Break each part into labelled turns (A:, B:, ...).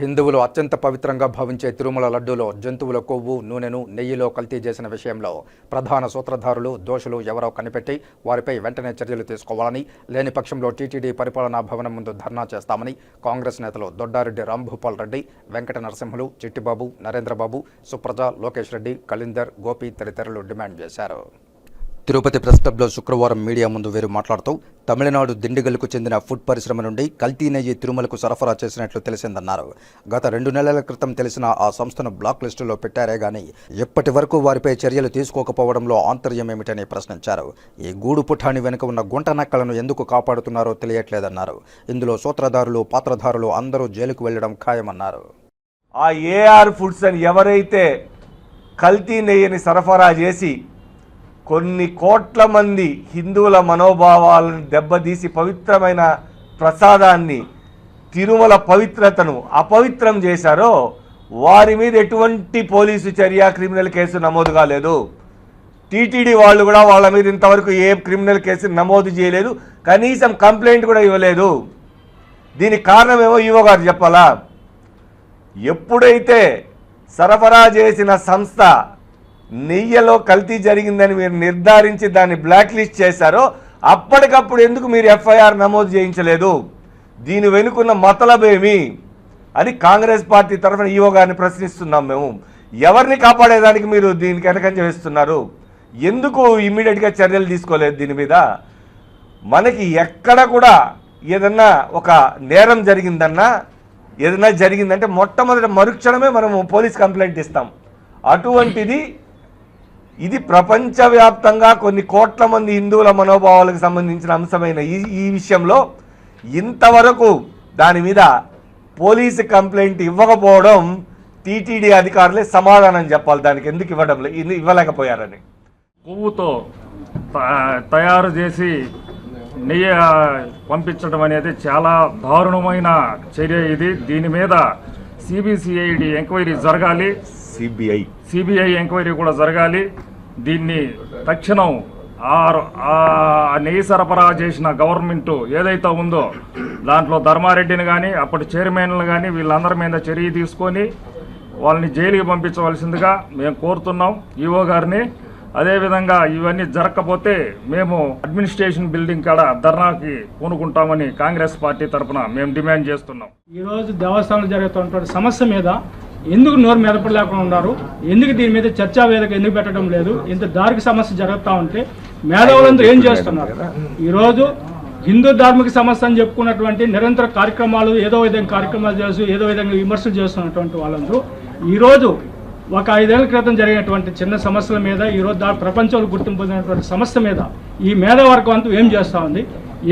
A: హిందువులు అత్యంత పవిత్రంగా భావించే తిరుమల లడ్డూలో జంతువుల కొవ్వు నూనెను నెయ్యిలో కల్తీ చేసిన విషయంలో ప్రధాన సూత్రధారులు దోషులు ఎవరో కనిపెట్టి వారిపై వెంటనే చర్యలు తీసుకోవాలని లేని పక్షంలో టీటీడీ పరిపాలనా భవనం ముందు ధర్నా చేస్తామని కాంగ్రెస్ నేతలు దొడ్డారెడ్డి రాంభూపాల్ రెడ్డి వెంకట నరసింహులు చిట్టిబాబు నరేంద్రబాబు సుప్రజ లోకేష్ రెడ్డి కళిందర్ గోపి తదితరులు డిమాండ్ చేశారు. తిరుపతి ప్రెస్ క్లబ్లో శుక్రవారం మీడియా ముందు వీరు మాట్లాడుతూ తమిళనాడు దిండిగల్కు చెందిన ఫుడ్ పరిశ్రమ నుండి కల్తీ నెయ్యి తిరుమలకు సరఫరా చేసినట్లు తెలిసిందన్నారు. గత రెండు నెలల క్రితం తెలిసిన ఆ సంస్థను బ్లాక్ లిస్టులో పెట్టారే గాని ఇప్పటి వరకు వారిపై చర్యలు తీసుకోకపోవడంలో ఆంతర్యమేమిటని ప్రశ్నించారు. ఈ గూడు పుఠాని వెనుక ఉన్న గుంట నక్కలను ఎందుకు కాపాడుతున్నారో తెలియట్లేదన్నారు. ఇందులో సూత్రధారులు పాత్రధారులు అందరూ జైలుకు వెళ్ళడం ఖాయమన్నారు.
B: ఆ ఏఆర్ ఫుడ్స్ అని ఎవరైతే కల్తీ నెయ్యిని సరఫరా చేసి కొన్ని కోట్ల మంది హిందువుల మనోభావాలను దెబ్బతీసి పవిత్రమైన ప్రసాదాన్ని తిరుమల పవిత్రతను అపవిత్రం చేశారో వారి మీద ఎటువంటి పోలీసు చర్య క్రిమినల్ కేసు నమోదు కాలేదు. టీటీడీ వాళ్ళు కూడా వాళ్ళ మీద ఇంతవరకు ఏ క్రిమినల్ కేసు నమోదు చేయలేదు. కనీసం కంప్లైంట్ కూడా ఇవ్వలేదు. దీనికి కారణమేమో ఈవో గారు చెప్పాలా? ఎప్పుడైతే సరఫరా చేసిన సంస్థ నెయ్యలో కల్తీ జరిగిందని మీరు నిర్ధారించి దాన్ని బ్లాక్ లిస్ట్ చేశారో అప్పటికప్పుడు ఎందుకు మీరు ఎఫ్ఐఆర్ నమోదు చేయించలేదు? దీని వెనుకున్న మతలబేమి అని కాంగ్రెస్ పార్టీ తరఫున ఈవో గారిని ప్రశ్నిస్తున్నాం మేము. ఎవరిని కాపాడేదానికి మీరు దీనికి వెనకంజ వేస్తున్నారు? ఎందుకు ఇమ్మీడియట్గా చర్యలు తీసుకోలేదు దీని మీద? మనకి ఎక్కడ కూడా ఏదన్నా ఒక నేరం జరిగిందన్నా ఏదైనా జరిగిందంటే మొట్టమొదటి మరుక్షణమే మనము పోలీస్ కంప్లైంట్ ఇస్తాం. అటువంటిది ఇది ప్రపంచవ్యాప్తంగా కొన్ని కోట్ల మంది హిందువుల మనోభావాలకు సంబంధించిన అంశమైన ఈ ఈ విషయంలో ఇంతవరకు దాని మీద పోలీసు కంప్లైంట్ ఇవ్వకపోవడం టీటీడీ అధికారులే సమాధానం చెప్పాలి. దానికి ఎందుకు ఇవ్వడం లే- ఇది ఇవ్వలేకపోయారని.
C: కొవ్వుతో త- తయారు చేసి నెయ్యి పంపించడం అనేది చాలా దారుణమైన చర్య ఇది. దీని మీద సిబిసిఐడి ఎంక్వైరీ జరగాలి.
B: సిబిఐ.
C: సిబిఐ ఎంక్వైరీ కూడా జరగాలి. దీన్ని తక్షణం ఆ ఆ నెయ్యి సరఫరా చేసిన గవర్నమెంట్ ఏదైతే ఉందో దాంట్లో ధర్మారెడ్డిని కానీ అప్పటి చైర్మన్లు కానీ వీళ్ళందరి మీద చర్య తీసుకొని వాళ్ళని జైలుకి పంపించవలసిందిగా మేము కోరుతున్నాం. ఈఓ గారిని. అదేవిధంగా ఇవన్నీ జరగకపోతే మేము అడ్మినిస్ట్రేషన్ బిల్డింగ్ కాడ ధర్నాకి పూనుకుంటామని కాంగ్రెస్ పార్టీ తరఫున మేము డిమాండ్ చేస్తున్నాం.
D: ఈరోజు దేవస్థానంలో జరుగుతున్నటువంటి సమస్య మీద ఎందుకు నోరు మెదపలేకుండా ఉన్నారు? ఎందుకు దీని మీద చర్చా వేదిక ఎందుకు పెట్టడం లేదు? ఇంత దారుక సమస్య జరుగుతూ ఉంటే మేధావులందరూ ఏం చేస్తున్నారు? ఈరోజు హిందూ ధార్మిక సమస్య అని చెప్పుకున్నటువంటి నిరంతర కార్యక్రమాలు ఏదో విధంగా కార్యక్రమాలు చేస్తూ ఏదో విధంగా విమర్శలు చేస్తున్నటువంటి వాళ్ళందరూ ఈరోజు ఒక ఐదేళ్ళ క్రితం జరిగినటువంటి చిన్న సమస్యల మీద ఈరోజు ప్రపంచంలో గుర్తింపు పొందినటువంటి సమస్య మీద ఈ మేధావర్గం అంతా ఏం చేస్తూ ఉంది?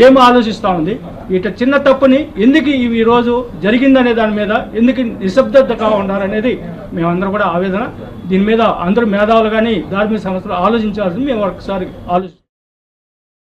D: ఏం ఆలోచిస్తూ ఉంది? ఇట చిన్న తప్పుని ఎందుకు ఈ ఈరోజు జరిగిందనే దాని మీద ఎందుకు నిశ్శబ్దతగా ఉండాలనేది మేమందరం కూడా ఆవేదన. దీని మీద అందరూ మేధావులు కానీ ధార్మిక సంస్థలు ఆలోచించాల్సింది మేము ఒకసారి ఆలోచి